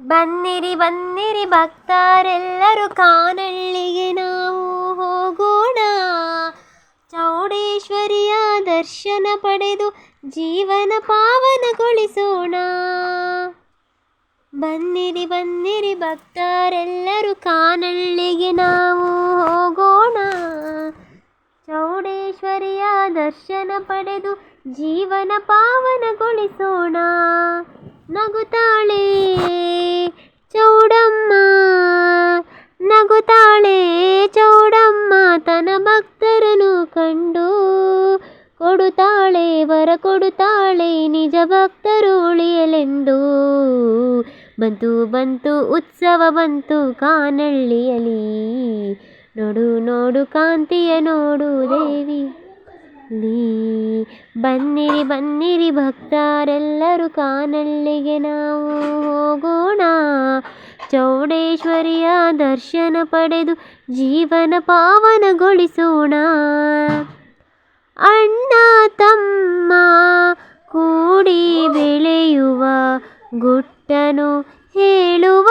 ಬನ್ನಿರಿ ಬನ್ನಿರಿ ಭಕ್ತರೆಲ್ಲರೂ ಕಾನಳ್ಳಿಗೆ ನಾವು ಹೋಗೋಣ. ಚೌಡೇಶ್ವರಿಯ ದರ್ಶನ ಪಡೆದು ಜೀವನ ಪಾವನಗೊಳಿಸೋಣ. ಬನ್ನಿರಿ ಬನ್ನಿರಿ ಭಕ್ತರೆಲ್ಲರೂ ಕಾನಳ್ಳಿಗೆ ನಾವು ಹೋಗೋಣ. ಚೌಡೇಶ್ವರಿಯ ದರ್ಶನ ಪಡೆದು ಜೀವನ ಪಾವನಗೊಳಿಸೋಣ. ನಗುತ್ತಾಳೆ ಕೊಡುತ್ತಾಳೆ, ವರ ಕೊಡುತ್ತಾಳೆ, ನಿಜ ಭಕ್ತರು ಉಳಿಯಲೆಂದು. ಬಂತು ಬಂತು, ಉತ್ಸವ ಬಂತು ಕಾನಳ್ಳಿಯಲಿ ನೋಡು ನೋಡು ಕಾಂತಿಯ, ನೋಡು ದೇವಿ. ಲೀ, ಬನ್ನಿರಿ ಬನ್ನಿರಿ ಭಕ್ತರೆಲ್ಲರೂ ಕಾನಳ್ಳಿಗೆ ನಾವು ಹೋಗೋಣ. ಚೌಡೇಶ್ವರಿಯ ದರ್ಶನ ಪಡೆದು ಜೀವನ ಪಾವನಗೊಳಿಸೋಣ. ಗುಟ್ಟನು ಹೇಳುವಳಂತೆ.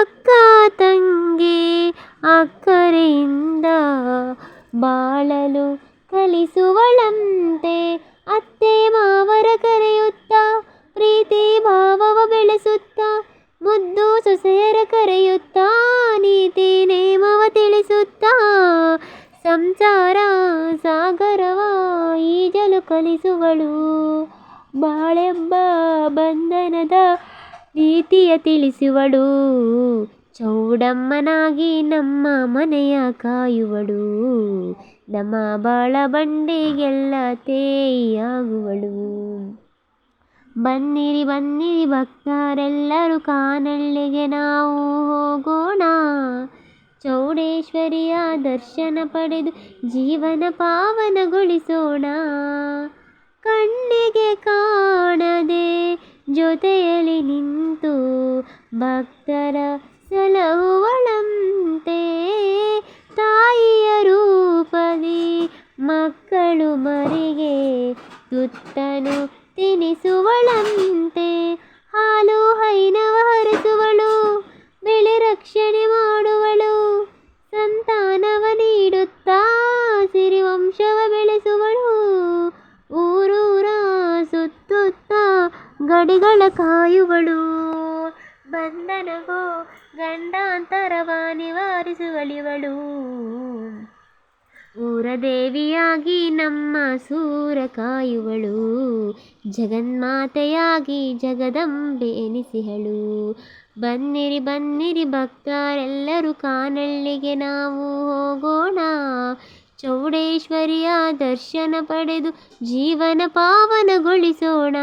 ಅಕ್ಕ ತಂಗಿ ಅಕ್ಕರೆಯಿಂದ ಬಾಳಲು ಕಲಿಸುವಳಂತೆ. ಅತ್ತೆ ಮಾವರ ಕರೆಯುತ್ತಾ, ಪ್ರೀತಿ ಭಾವವ ಬೆಳೆಸುತ್ತಾ, ಮುದ್ದು ಸೊಸೆಯರ ಕರೆಯುತ್ತಾ, ನೀತಿ ನೇಮವ ತಿಳಿಸುತ್ತಾ. ಸಂಸಾರ ಸಾಗರವ ಈಜಲು ಕಲಿಸುವಳು. ಬಾಳೆಂಬ ಬಂಧನದ ರೀತಿಯ ತಿಳಿಸುವಳು. ಚೌಡಮ್ಮನಾಗಿ ನಮ್ಮ ಮನೆಯ ಕಾಯುವಳು. ನಮ್ಮ ಬಾಳ ಬಂಡೆಗೆಲ್ಲ ತೇಯಾಗುವಳು. ಬನ್ನಿರಿ ಬನ್ನಿರಿ ಭಕ್ತರೆಲ್ಲರೂ ಕಾನಳ್ಳಿಗೆ ನಾವು ಹೋಗೋಣ. ಚೌಡೇಶ್ವರಿಯ ದರ್ಶನ ಪಡೆದು ಜೀವನ ಪಾವನಗೊಳಿಸೋಣ. ಕಣ್ಣಿಗೆ ಕಾಣದೆ ಜೊತೆಯಲ್ಲಿ ನಿಂತು ಭಕ್ತರ ಸಲಹುವಳಂತೆ ತಾಯಿಯ ರೂಪದಿ ಮಕ್ಕಳು ಮರಿಗೆ ತುತ್ತನು ತಿನಿಸುವಳಂತೆ ಹಾಲು ಹೈನವ ಗಡಿಗಳ ಕಾಯುವಳು. ಬಂಧನವೋ ಗಂಡಾಂತರವ ನಿವಾರಿಸುವಳಿವಳು. ಊರ ದೇವಿಯಾಗಿ ನಮ್ಮ ಸೂರ ಕಾಯುವಳು. ಜಗನ್ಮಾತೆಯಾಗಿ ಜಗದಂಬೆ ಎನಿಸಿಹಳು. ಬನ್ನಿರಿ ಬನ್ನಿರಿ ಭಕ್ತರೆಲ್ಲರೂ ಕಾನಳ್ಳಿಗೆ ನಾವು ಹೋಗೋಣ. ಚೌಡೇಶ್ವರಿಯ ದರ್ಶನ ಪಡೆದು ಜೀವನ ಪಾವನಗೊಳಿಸೋಣ.